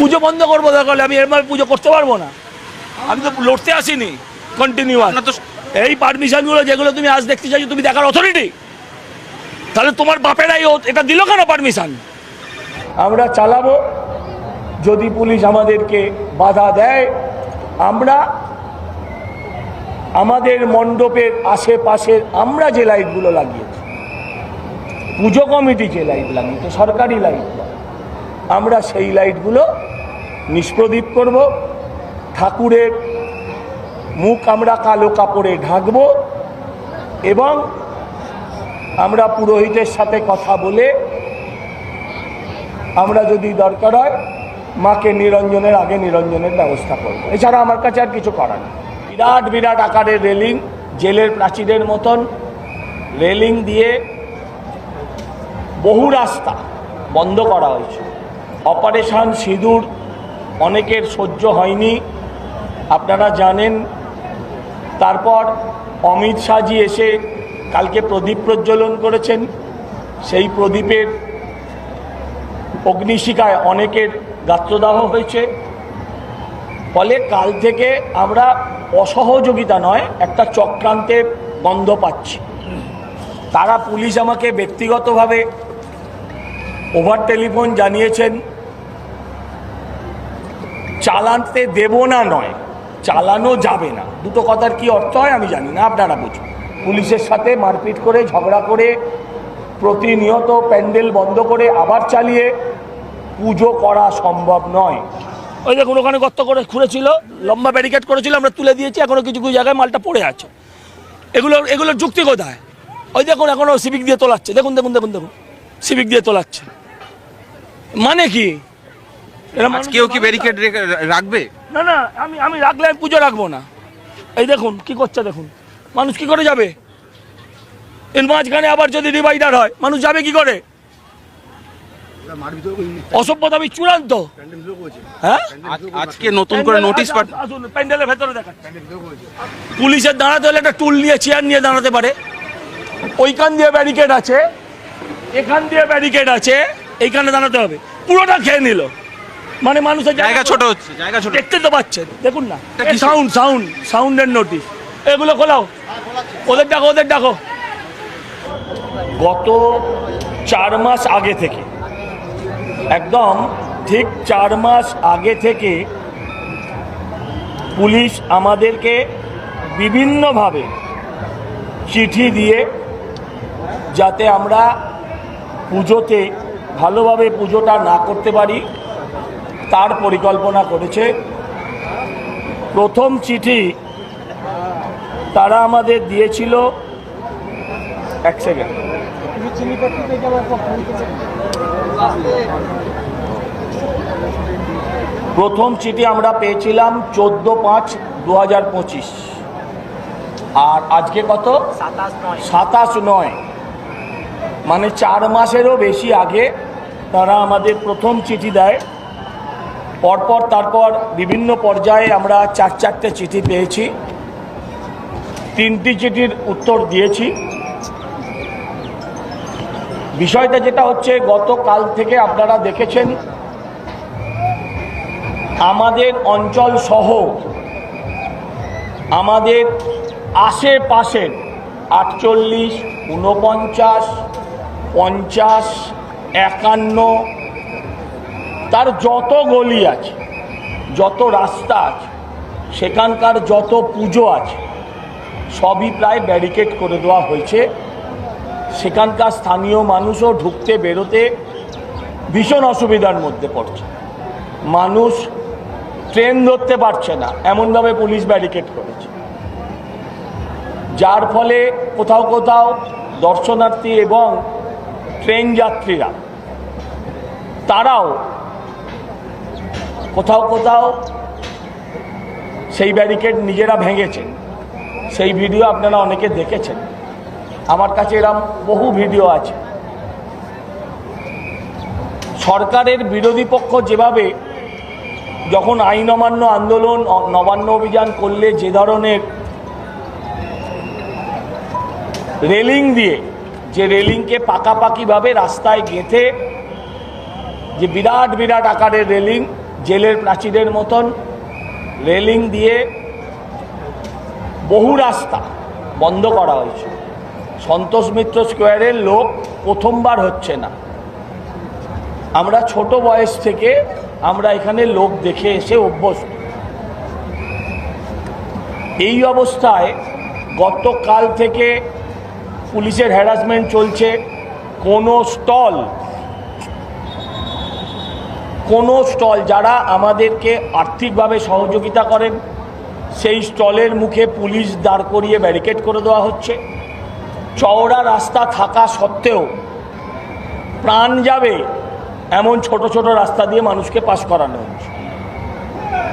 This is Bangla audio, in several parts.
পুজো বন্ধ করব দরকার হলে আমি এরমভাবে পুজো করতে পারব না। আমি তো লড়তে আসিনি কন্টিনিউয়াস তো এই পারমিশনগুলো যেগুলো তুমি আজ দেখতে চাইছো তুমি দেখার অথরিটি তাহলে তোমার বাপেরাই এটা দিল কেন পারমিশন আমরা চালাবো যদি পুলিশ আমাদেরকে বাধা দেয় আমরা আমাদের মণ্ডপের আশেপাশের আমরা যে লাইটগুলো লাগিয়েছি পুজো কমিটি যে লাইট লাগিয়েছে সরকারি লাইট। আমরা সেই লাইটগুলো নিষ্প্রদীপ করব, ঠাকুরের মুখ আমরা কালো কাপড়ে ঢাকব এবং আমরা পুরোহিতের সাথে কথা বলে আমরা যদি দরকার হয়, মাকে নিরঞ্জনের আগে নিরঞ্জনের ব্যবস্থা করব। এছাড়া আমার কাছে আর কিছু করার বিরাট বিরাট আকারের রেলিং, জেলের প্রাচীরের মতন রেলিং দিয়ে বহু রাস্তা বন্ধ করা হয়েছে অপারেশন সিঁদুর অনেকের সহ্য হয়নি। আপনারা জানেন, তারপর অমিত শাহজি এসে কালকে প্রদীপ প্রজ্বলন করেছেন। সেই প্রদীপের অগ্নিশিখায় অনেকের গাত্রদাহ হয়েছে। ফলে কাল থেকে আমরা অসহযোগিতা নয়, একটা চক্রান্তে গন্ধ পাচ্ছি। তারা পুলিশ আমাকে ব্যক্তিগতভাবে ওভার টেলিফোন জানিয়েছেন। চালাতে দেব না নয়, চালানো যাবে না। দুটো কথার কি অর্থ হয় আমি জানি না, আপনারা বুঝুন। পুলিশের সাথে মারপিট করে, ঝগড়া করে, প্রতিনিয়ত প্যান্ডেল বন্ধ করে আবার চালিয়ে পুজো করা সম্ভব নয়। ওই দেখুন, ওখানে গর্ত করে খুঁড়েছিল, লম্বা ব্যারিকেড করেছিল, আমরা তুলে দিয়েছি, এখনও কিছু কিছু জায়গায় মালটা পড়ে আছে। এগুলো, এগুলোর যুক্তি কোথায়? ওই দেখুন, এখনও সিভিক দিয়ে তোলাচ্ছে। দেখুন দেখুন দেখুন দেখুন। সিভিক দিয়ে তোলাচ্ছে। মানে কি? আজকেও কি ব্যারিকেড রাখবে? না না আমি আমি রাখলে আমি পুজো রাখব না। এই দেখুন কি করছে দেখুন। মানুষ কি করে যাবে? এর মাঝখানে আবার যদি ডিভাইডার হয় মানুষ যাবে কি করে? অসভ্যতা আমি চূড়ান্ত। হ্যাঁ? আজকে নতুন করে নোটিশ আসুন প্যান্ডেলের ভেতরে দেখান। পুলিশের দাঁড়াতে হলে একটা টুল নিয়ে চেয়ার নিয়ে দাঁড়াতে পারে। ওইখান দিয়ে ব্যারিকেড আছে এখান দিয়ে ব্যারিকেড আছে এইখানে দাঁড়াতে হবে। পুরোটা খেয়ে নিল। মানে মানুষের জায়গা ছোট হচ্ছে জায়গা ছোট। দেখতে তো পাচ্ছেন দেখুন না? সাউন্ড সাউন্ড সাউন্ডের নোটিশ এগুলো খোলাও। ওদের ডাকো ওদের ডাকো। গত চার মাস আগে থেকে একদম ঠিক চার মাস আগে থেকে পুলিশ আমাদেরকে বিভিন্নভাবে চিঠি দিয়ে যাতে আমরা পুজোতে ভালোভাবে পুজোটা না করতে পারি তার পরিকল্পনা করেছে। প্রথম চিঠি তারা আমাদের দিয়েছিল এক সেকেন্ড প্রথম চিঠি আমরা পেয়েছিলাম চোদ্দ পাঁচ দু হাজার পঁচিশ। আর আজকে কত? সাতাশ নয়। মানে চার মাসেরও বেশি আগে তারা আমাদের প্রথম চিঠি দেয়। পরপর তারপর বিভিন্ন পর্যায়ে আমরা চার চারটে চিঠি পেয়েছি। তিনটি চিঠির উত্তর দিয়েছি। বিষয়টা যেটা হচ্ছে, গতকাল থেকে আপনারা দেখেছেন, আমাদের অঞ্চল সহ আমাদের আশেপাশের আটচল্লিশ, ঊনপঞ্চাশ, পঞ্চাশ, একান্ন তার যত গলি আছে, যত রাস্তা আছে, সেখানকার যত পুজো আছে, সবই প্রায় ব্যারিকেড করে দেওয়া হয়েছে। সেখানকার স্থানীয় মানুষও ঢুকতে বেরোতে ভীষণ অসুবিধার মধ্যে পড়ছে। মানুষ ট্রেন ধরতে পারছে না, এমনভাবে পুলিশ ব্যারিকেড করেছে। যার ফলে কোথাও কোথাও দর্শনার্থী এবং ট্রেন যাত্রীরা, তারাও কোথাও কোথাও সেই ব্যারিকেড নিজেরা ভেঙেছেন। সেই ভিডিও আপনারা অনেকে দেখেছেন। আমার কাছে এরম বহু ভিডিও আছে। সরকারের বিরোধী পক্ষ যেভাবে যখন আইন অমান্য আন্দোলন, নবান্ন অভিযান করলে যে ধরনের রেলিং দিয়ে, যে রেলিংকে পাকাপাকিভাবে রাস্তায় গেঁথে, যে বিরাট বিরাট আকারের রেলিং জেলের প্রাচীরের মতন রেলিং দিয়ে বহু রাস্তা বন্ধ করা হয়েছে। সন্তোষ মিত্র স্কোয়ারের লোক প্রথমবার হচ্ছে না। আমরা ছোট বয়স থেকে আমরা এখানে লোক দেখে এসে অভ্যস্ত। এই অবস্থায় গতকাল থেকে পুলিশের হ্যারাসমেন্ট চলছে। কোনো স্টল কোনো স্টল যারা আমাদেরকে আর্থিকভাবে সহযোগিতা করেন, সেই স্টলের মুখে পুলিশ দাঁড় করিয়ে ব্যারিকেড করে দেওয়া হচ্ছে। চওড়া রাস্তা থাকা সত্ত্বেও প্রাণ যাবে এমন ছোট ছোট রাস্তা দিয়ে মানুষকে পাস করানো হচ্ছে।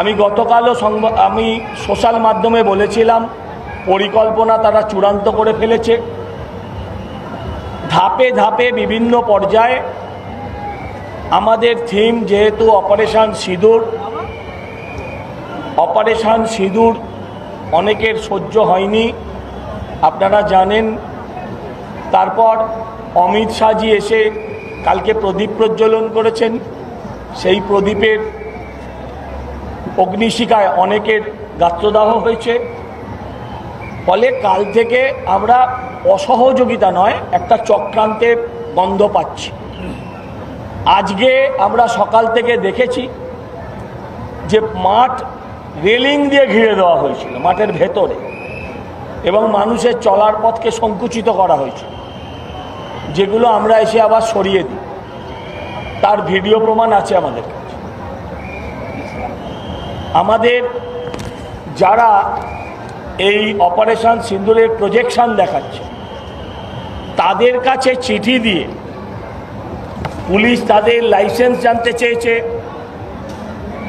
আমি গতকালও সংবাদ, আমি সোশ্যাল মাধ্যমে বলেছিলাম, পরিকল্পনা তারা চূড়ান্ত করে ফেলেছে। ধাপে ধাপে বিভিন্ন পর্যায়ে আমাদের থিম যেহেতু অপারেশান সিঁদুর অপারেশান সিঁদুর অনেকের সহ্য হয়নি। আপনারা জানেন, তারপর অমিত শাহজি এসে কালকে প্রদীপ প্রজ্বলন করেছেন। সেই প্রদীপের অগ্নিশিখায় অনেকের গাত্রদাহ হয়েছে। ফলে কাল থেকে আমরা অসহযোগিতা নয়, একটা চক্রান্তের গন্ধ পাচ্ছি। আজকে আমরা সকাল থেকে দেখেছি যে মাঠ রেলিং দিয়ে ঘিরে দেওয়া হয়েছিল, মাঠের ভেতরে। এবং মানুষের চলার পথকে সংকুচিত করা হয়েছিল, যেগুলো আমরা এসে আবার সরিয়ে দিই। তার ভিডিও প্রমাণ আছে আমাদের কাছে। আমাদের যারা এই অপারেশন সিন্দুরের প্রজেকশন দেখাচ্ছে, তাদের কাছে চিঠি দিয়ে পুলিশ তাদের লাইসেন্স জানতে চেয়েছে।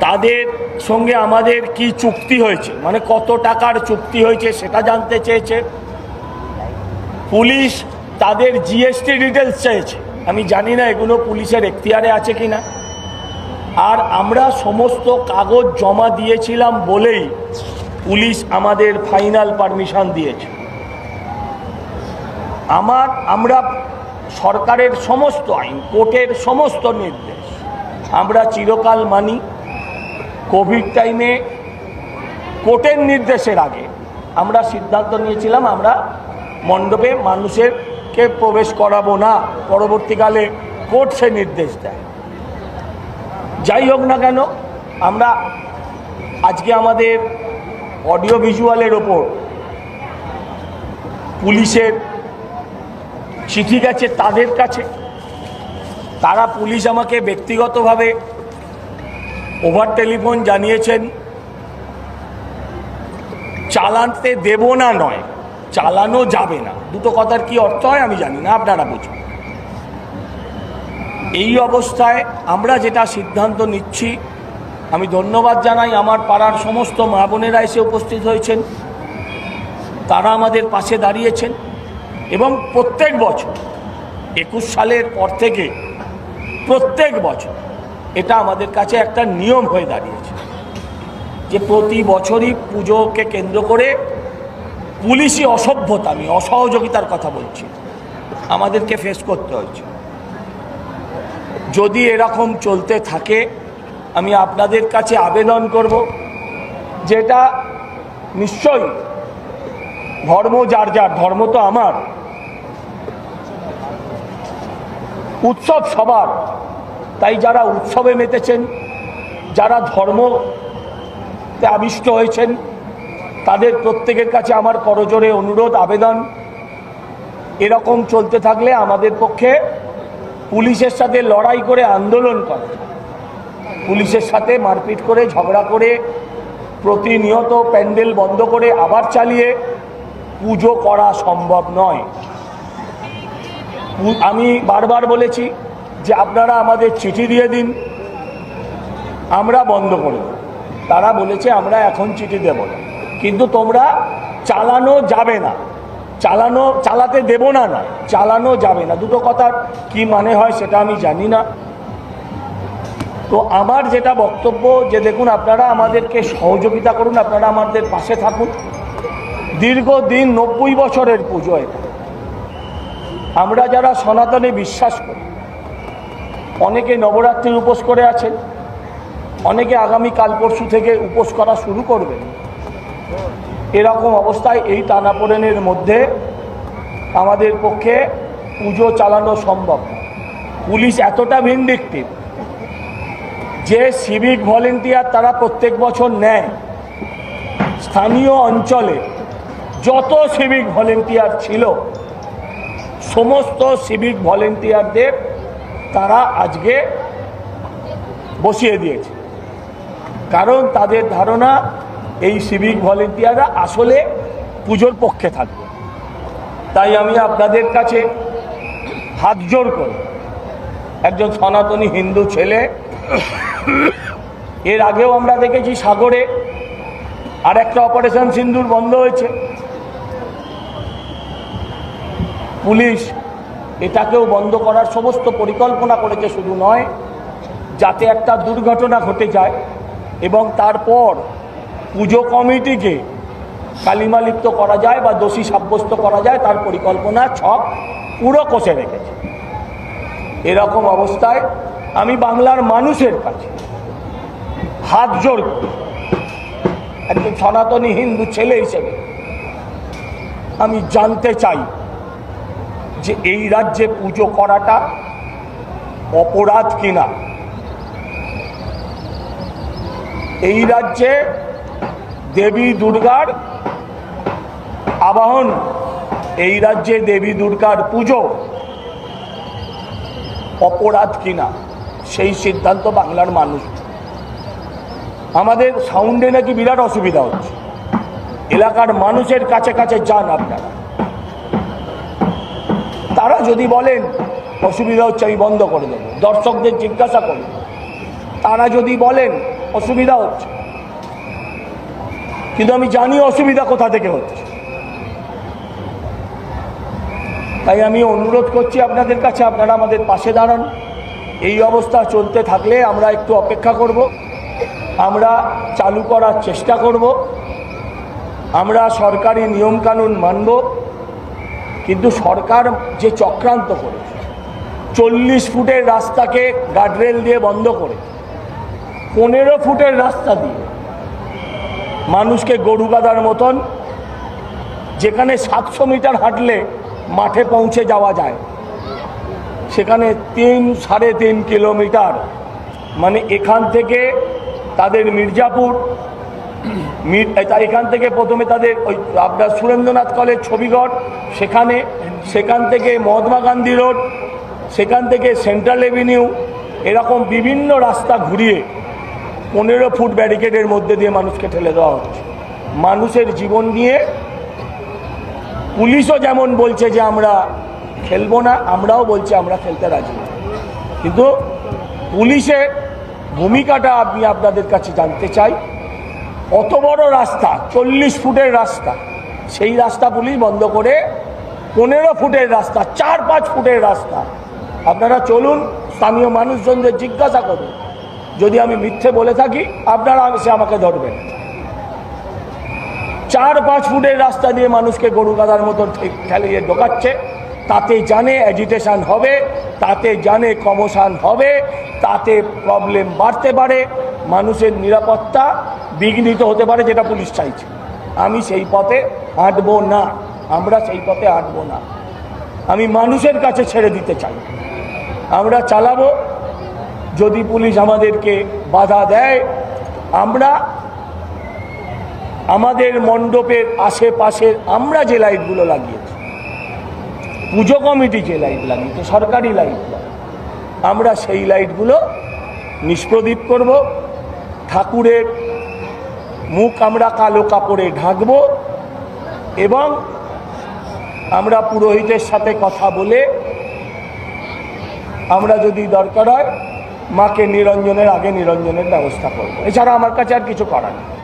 তাদের সঙ্গে আমাদের কি চুক্তি হয়েছে? মানে কত টাকার চুক্তি হয়েছে সেটা জানতে চেয়েছে। পুলিশ তাদের জিএসটি ডিটেলস চেয়েছে। আমি জানি না এগুলো পুলিশের এখতিয়ারে আছে কি না আর আমরা সমস্ত কাগজ জমা দিয়েছিলাম বলেই পুলিশ আমাদের ফাইনাল পারমিশন দিয়েছে। আমার, আমরা সরকারের সমস্ত আইন, কোর্টের সমস্ত নির্দেশ। আমরা চিরকাল মানি, কোভিড টাইমে কোর্টের নির্দেশের আগে আমরা সিদ্ধান্ত নিয়েছিলাম আমরা মণ্ডপে মানুষেরকে প্রবেশ করাবো না, পরবর্তীকালে কোর্ট সে নির্দেশ দেয়। যাই হোক না কেন, আমরা আজকে আমাদের অডিও ভিজুয়ালের ওপর পুলিশের চিঠি গেছে তাদের কাছে। তারা পুলিশ আমাকে ব্যক্তিগতভাবে ওভার টেলিফোন জানিয়েছেন, চালানতে দেব না নয়, চালানো যাবে না। দুটো কথার কি অর্থ হয় আমি জানি না, আপনারা বুঝুন। এই অবস্থায় আমরা যেটা সিদ্ধান্ত নিচ্ছি, আমি ধন্যবাদ জানাই আমার পাড়ার সমস্ত মা বোনেরা এসে উপস্থিত হয়েছেন। তারা আমাদের পাশে দাঁড়িয়েছেন। এবং প্রত্যেক বছর, একুশ সালের পর থেকে প্রত্যেক বছর এটা আমাদের কাছে একটা নিয়ম হয়ে দাঁড়িয়েছে যে প্রতি বছরই পুজোকে কেন্দ্র করে পুলিশি অসভ্যতা, আমি অসহযোগিতার কথা বলছি, আমাদেরকে ফেস করতে হয়েছে। যদি এরকম চলতে থাকে, আমি আপনাদের কাছে আবেদন করব যেটা নিশ্চয়ই ধর্ম, যার যার ধর্ম তো আমার উৎসব সবার। তাই যারা উৎসবে মেতেছেন, যারা ধর্মতে আবিষ্ট হয়েছেন, তাদের প্রত্যেকের কাছে আমার করজোরে অনুরোধ, আবেদন। এরকম চলতে থাকলে আমাদের পক্ষে পুলিশের সাথে লড়াই করে আন্দোলন করা। পুলিশের সাথে মারপিট করে, ঝগড়া করে, প্রতিনিয়ত প্যান্ডেল বন্ধ করে আবার চালিয়ে পুজো করা সম্ভব নয়। আমি বারবার বলেছি যে আপনারা আমাদের চিঠি দিয়ে দিন, আমরা বন্ধ করব তারা বলেছে, আমরা এখন চিঠি দেব না। কিন্তু তোমরা চালানো যাবে না। চালানো, চালাতে দেব না না, চালানো যাবে না। দুটো কথার কি মানে হয় সেটা আমি জানি না। তো আমার যেটা বক্তব্য, যে দেখুন, আপনারা আমাদেরকে সহযোগিতা করুন, আপনারা আমাদের পাশে থাকুন। দীর্ঘদিন নব্বই বছরের পুজো এটা। আমরা যারা সনাতনে বিশ্বাস করি, অনেকে নবরাত্রির উপোস করে আছেন, অনেকে আগামী কাল পরশু থেকে উপোস করা শুরু করবেন। এরকম অবস্থায় এই টানাপোড়েনের মধ্যে আমাদের পক্ষে পুজো চালানো সম্ভব পুলিশ এতটা ভিন্ডিকটিভ যে সিভিক ভলেন্টিয়ার তারা প্রত্যেক বছর নেয়। স্থানীয় অঞ্চলে যত সিভিক ভলেন্টিয়ার ছিল সমস্ত সিভিক ভলেন্টিয়ারদের তারা আজকে বসিয়ে দিয়েছে। কারণ তাদের ধারণা, এই সিভিক ভলেন্টিয়াররা আসলে পুজোর পক্ষে থাকবে। তাই আমি আপনাদের কাছে হাত জোর করি। একজন সনাতনী হিন্দু ছেলে, এর আগেও আমরা দেখেছি সাগরে আর একটা অপারেশন সিন্দুর বন্ধ হয়েছে। পুলিশ এটাকেও বন্ধ করার সমস্ত পরিকল্পনা করেছে শুধু নয়, যাতে একটা দুর্ঘটনা ঘটে যায় এবং তারপর পুজো কমিটিকে কালিমালিপ্ত করা যায় বা দোষী সাব্যস্ত করা যায়, তার পরিকল্পনা ছক পুরো কষে রেখেছে। এরকম অবস্থায় আমি বাংলার মানুষের কাছে হাত জোর একজন সনাতনী হিন্দু ছেলে হিসেবে আমি জানতে চাই যে এই রাজ্যে পুজো করাটা অপরাধ কিনা? এই রাজ্যে দেবী দুর্গার আবাহন, এই রাজ্যে দেবী দুর্গার পুজো অপরাধ কিনা? সেই সিদ্ধান্ত বাংলার মানুষ। আমাদের সাউন্ডে নাকি বিরাট অসুবিধা হচ্ছে। এলাকার মানুষের কাছে কাছে যান আপনারা। তারা যদি বলেন, অসুবিধা হচ্ছে, আমি বন্ধ করে দেবো। দর্শকদের জিজ্ঞাসা করুন। তারা যদি বলেন, অসুবিধা হচ্ছে। কিন্তু আমি জানি অসুবিধা কোথা থেকে হচ্ছে। তাই আমি অনুরোধ করছি আপনাদের কাছে, আপনারা আমাদের পাশে দাঁড়ান। এই অবস্থা চলতে থাকলে আমরা একটু অপেক্ষা করব। আমরা চালু করার চেষ্টা করব। আমরা সরকারি নিয়মকানুন মানব। কিন্তু সরকার যে চক্রান্ত করে চল্লিশ ফুটের রাস্তাকে গার্ডরেল দিয়ে বন্ধ করে, পনেরো ফুটের রাস্তা দিয়ে মানুষকে গরু গাদার মতন, যেখানে সাতশো মিটার হাঁটলে মাঠে পৌঁছে যাওয়া যায়, সেখানে তিন, সাড়ে তিন কিলোমিটার মানে এখান থেকে তাদের মির্জাপুর এখান থেকে প্রথমে তাদের ওই আপনার সুরেন্দ্রনাথ কলেজ ছবিগড় সেখানে সেখান থেকে মহাত্মা গান্ধী রোড, সেখান থেকে সেন্ট্রাল এভিনিউ, এরকম বিভিন্ন রাস্তা ঘুরিয়ে পনেরো ফুট ব্যারিকেডের মধ্যে দিয়ে মানুষকে ঠেলে দেওয়া হচ্ছে। মানুষের জীবন নিয়ে পুলিশও যেমন বলছে যে আমরা খেলব না, আমরাও বলছি আমরা খেলতে রাজি কিন্তু পুলিশের ভূমিকাটা আমি আপনাদের কাছে জানতে চাই। অত বড় রাস্তা, চল্লিশ ফুটের রাস্তা। সেই রাস্তা পুলিশ বন্ধ করে পনেরো ফুটের রাস্তা, চার পাঁচ ফুটের রাস্তা। আপনারা চলুন, স্থানীয় মানুষজনদের জিজ্ঞাসা করুন। যদি আমি মিথ্যে বলে থাকি, আপনারা সে আমাকে ধরবেন। চার পাঁচ ফুটের রাস্তা দিয়ে মানুষকে গরু গাদার মতো ঠে- ঠেলিয়ে ঢোকাচ্ছে। তাতে জানে অ্যাজিটেশন হবে, তাতে জানে কমোশন হবে, তাতে প্রবলেম বাড়তে পারে। মানুষের নিরাপত্তা বিঘ্নিত হতে পারে যেটা পুলিশ চাইছে। আমি সেই পথে হাঁটবো না। আমরা সেই পথে হাঁটবো না। আমি মানুষের কাছে ছেড়ে দিতে চাই। আমরা চালাবো। যদি পুলিশ আমাদেরকে বাধা দেয়, আমরা আমাদের মণ্ডপের আশেপাশের আমরা যে লাইটগুলো লাগিয়েছি, পুজো কমিটি যে লাইট লাগিয়েছে, সরকারি লাইট, আমরা সেই লাইটগুলো নিষ্প্রদীপ করব। ঠাকুরের মুখ আমরা কালো কাপড়ে ঢাকব এবং আমরা পুরোহিতের সাথে কথা বলে আমরা যদি দরকার হয়, মাকে নিরঞ্জনের আগে নিরঞ্জনের ব্যবস্থা করব। এছাড়া আমার কাছে আর কিছু করার নেই।